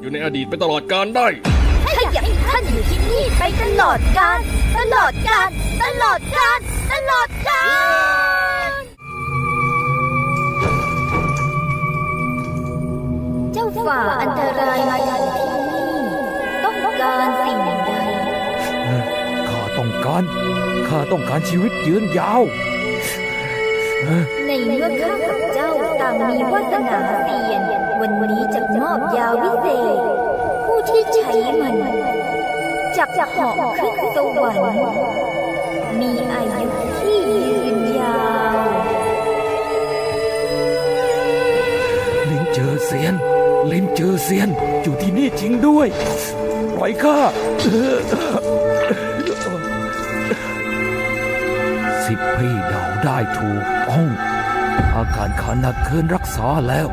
อยู่ในอดีตไปตลอดกาลได้ถ้าอยากให้ท่านอยู่ที่นี่ไปตลอดกาลตลอดกาลตลอดกาลตลอดกาลเจ้าฝ่าอันตรายมาอย่างที่นี่ต้องการสิ่งใดข้าต้องการข้าต้องการชีวิตยืนยาว ในเมื่อข้ากับเจ้าต่างมีวาสนาเปลี่ยน วันนี้จะมอบยาวิเศษ ผู้ที่ใช้มันจักเหาะขึ้นสวรรค์มีอายุที่ยืนยาวลินเจอเซียนลินเจอเซียนอยู่ที่นี่จริงด้วย ปล่อยข้าสิบพี่เดาได้ถูกต้องอาการขาหนักเกินรักษาแล้ว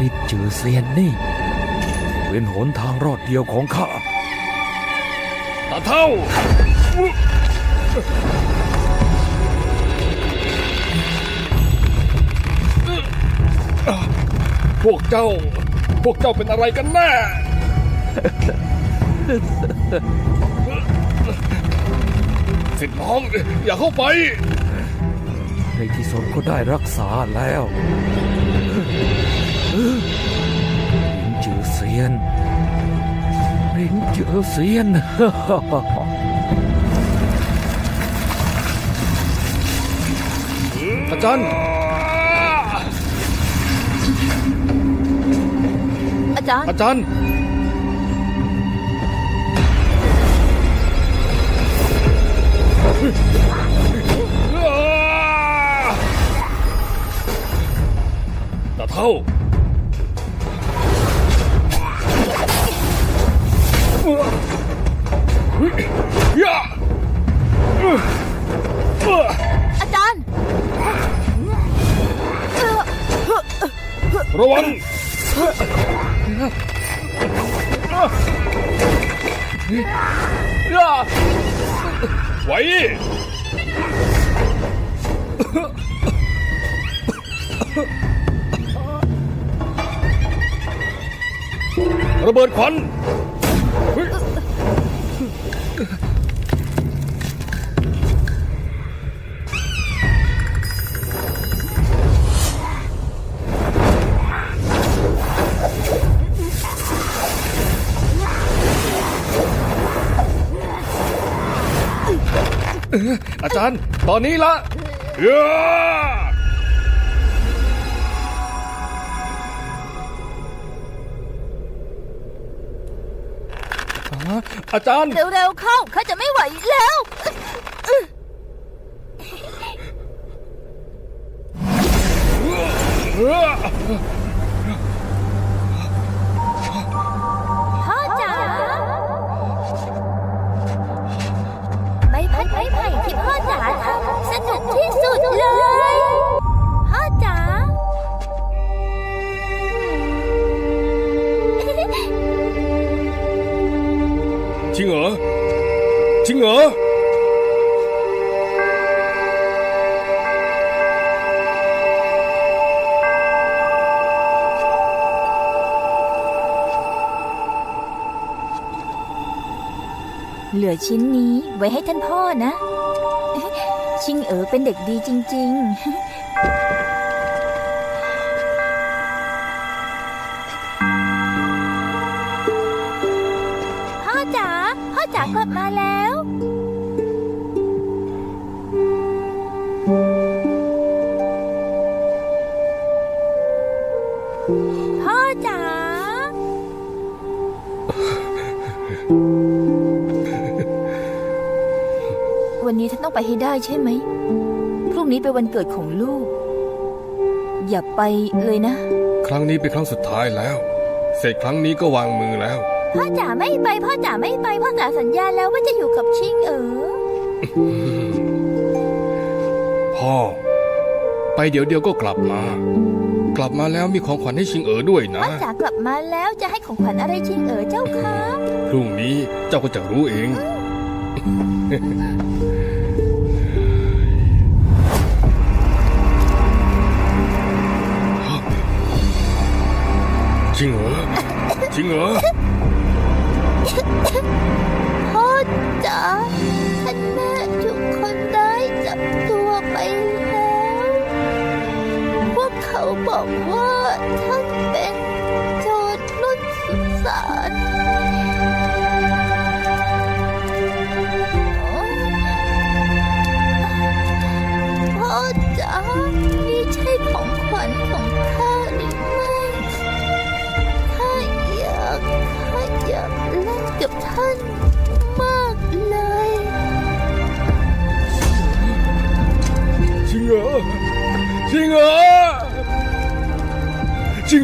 ลินเจอเซียนนี่ เป็นหนทางรอดเดียวของข้าตาเท่า พวกเจ้า พวกเจ้าเป็นอะไรกันแน่ สิทธิ์น้องอย่าเข้าไป ในที่สุดก็ได้รักษาแล้ว ลินจือเซียนลินจือเซียนอาจารย์อาจารย์อาจารย์ตาเท่า ไว้ระเบิดควัน อาจารย์ ตอนนี้ละย่าอ่าอาจารย์ เร็วๆเข้าข้าจะไม่ไหวแล้วพ่อ จริงเหรอเหลือชิ้นนี้ไว้ให้ท่านพ่อนะ ชิงเอ๋อเป็นเด็กดีจริงๆพ่อจ๋าพ่อจ๋ากลับมาแล้ว พ่อจ๋า วันนี้ท่านต้องไปให้ได้ใช่ไหม พรุ่งนี้เป็นวันเกิดของลูก อย่าไปเลยนะ ครั้งนี้เป็นครั้งสุดท้ายแล้ว เสร็จครั้งนี้ก็วางมือแล้ว พ่อจ๋าไม่ไป พ่อจ๋าไม่ไป พ่อจ๋าสัญญาแล้วว่าจะอยู่กับชิงเอ๋อ พ่อ ไปเดี๋ยวเดียวก็กลับมา กลับมาแล้วมีของขวัญให้ชิงเอ๋อด้วยนะพ่อจ๋ากลับมาแล้วจะให้ของขวัญอะไรชิงเอ๋อเจ้าคะพรุ่งนี้เจ้าก็จะรู้เองจริงเหรอจริงเหรอพ่อจ๋าท่านแม่ พวกเ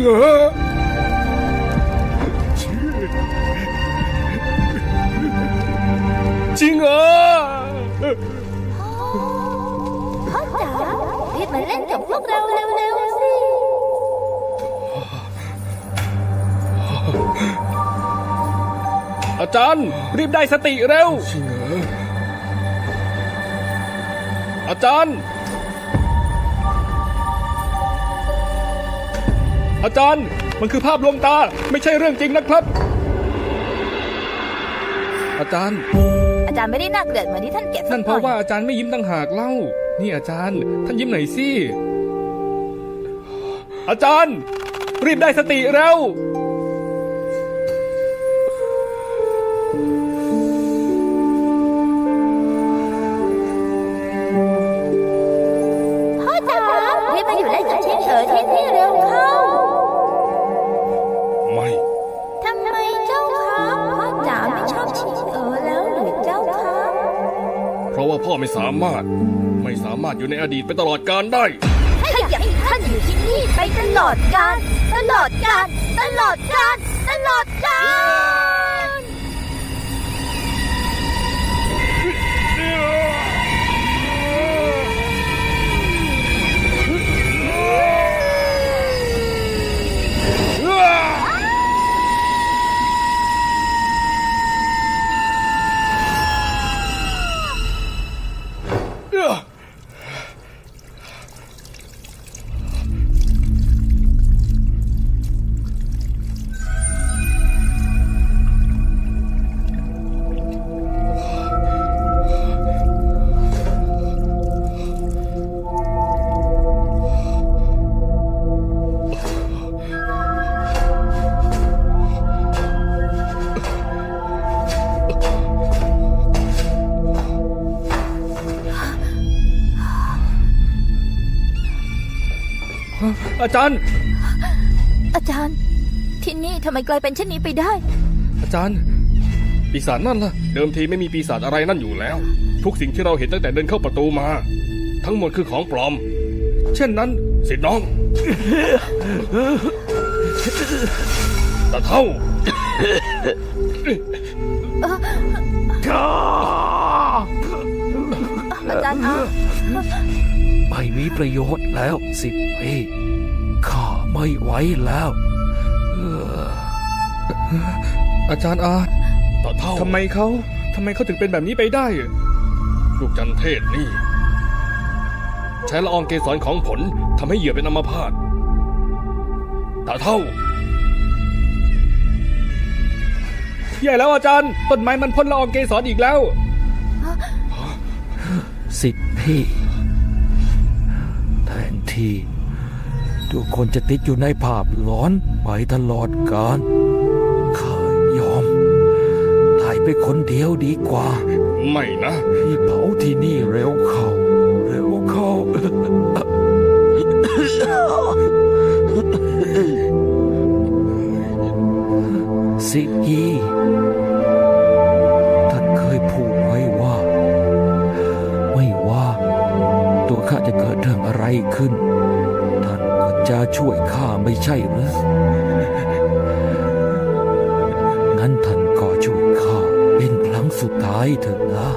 จริงเหรอจริงเหรอพ่อจ๋ารีบมาเล่นกับพวกเราเร็วๆสิอาจารย์รีบได้สติเร็วจริงเหรออาจารย์ อาจารย์ มันคือภาพลวงตา ไม่ใช่เรื่องจริงนะครับ อาจารย์ อาจารย์ไม่ได้น่าเกลียดเหมือนที่ท่านเก็บนั่นเพราะว่าอาจารย์ไม่ยิ้มตั้งหากเล่า นี่อาจารย์ ท่านยิ้มหน่อยสิ อาจารย์ รีบได้สติเร็ว พ่อไม่สามารถ ไม่สามารถอยู่ในอดีตไปตลอดกาลได้ ถ้าอยากให้ท่านอยู่ที่นี่ไปตลอดกาลตลอดกาลตลอดกาลตลอดกาล อาจารย์ อาจารย์ ที่นี่ทำไมกลายเป็นเช่นนี้ไปได้ อาจารย์ ปีศาจนั่นล่ะ เดิมทีไม่มีปีศาจอะไรนั่นอยู่แล้ว ทุกสิ่งที่เราเห็นตั้งแต่เดินเข้าประตูมา ทั้งหมดคือของปลอม เช่นนั้นสิทธิ์น้องตาเท่าอาจารย์อาไม่มีประโยชน์แล้วสิบปีข้า ไม่ไหวแล้วเอออาจารย์อาตาเท่าทำไมเขาทำไมเขาถึงเป็นแบบนี้ไปได้ ลูกจันเทศนี่ ใช้ละอองเกสรของผลทำให้เหยื่อเป็นอัมพาตตาเท่าใหญ่แล้วอาจารย์ ต้นไม้มันพ่นละอองเกสรอีกแล้ว สิบพี่แทนที่ ทุกคนจะติดอยู่ในภาพหลอนไปตลอดกาลข้ายอมตายไปคนเดียวดีกว่า ไม่นะ พี่เผาที่นี่เร็วเข้า ไม่ใช่หรืองั้นท่านก็ช่วยข้าเป็นครั้งสุดท้ายเถอะนะ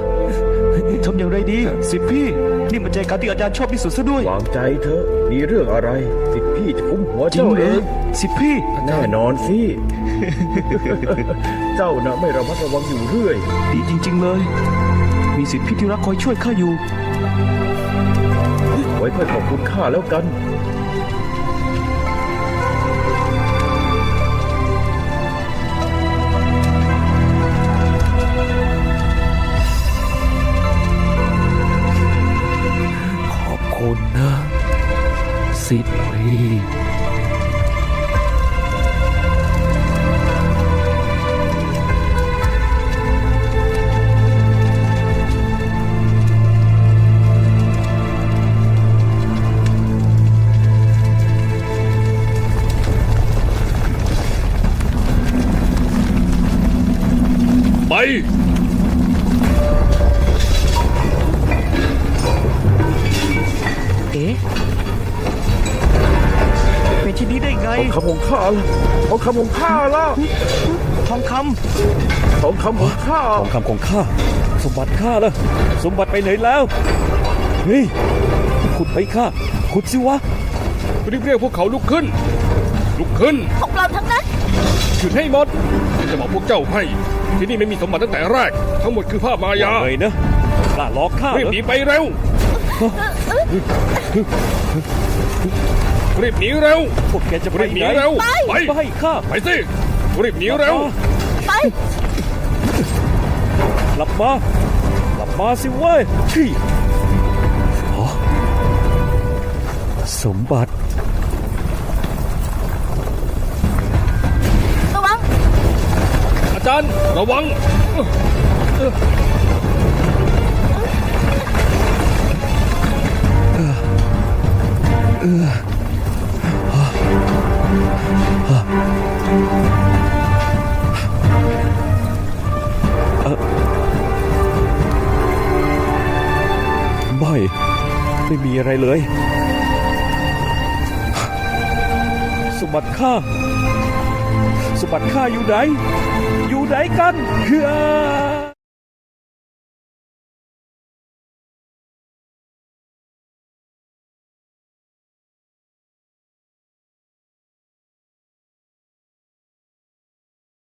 ทำอย่างไรดีสิพี่นี่มันใจการที่อาจารย์ชอบที่สุดซะด้วยวางใจเถอะมีเรื่องอะไร สิทธิพี่จะคุ้มหัวจริงเจ้าเหรเอองสิพี่แน่นอนสิเจ้าน่ะไม่ระมัดระวังอยู่เรื่อย ดีจริง ๆ เลย มีสิทธิพี่ที่รักคอยช่วยข้าอยู่ ไว้ค่อยขอบคุณข้าแล้วกัน คำของข้าล่ะทองคำของข้าล่ะทองคทองคำของข้าทองคำของข้า สมบัติข้าล่ะสมบัติไปไหนแล้วเฮ้ยขุดไปข้าขุดสิวะรีบเรียกพวกเขาลุกขึ้น ลุกขึ้นของปลอมทั้งนั้นหยุดให้หมดจะบอกพวกเจ้าให้ ที่นี่ไม่มีสมบัติตั้งแต่แรก ทั้งหมดคือภาพมายาเฮ้ยนะกล้าหลอกข้ารีบเหรอหนีไปเร็ว รีบหนีเร็วพวกแกจะไปรีบหนีไหนเร็วไปไปข้าไปสิรีบหนีเร็วไปกลับมากลับมาสิเว้ยที่อ๋อสมบัติระวัง อาจารย์ระวัง ไม่ ไม่มีอะไรเลย สมบัติข้า สมบัติข้าอยู่ไหน อยู่ไหนกันเฮ้อ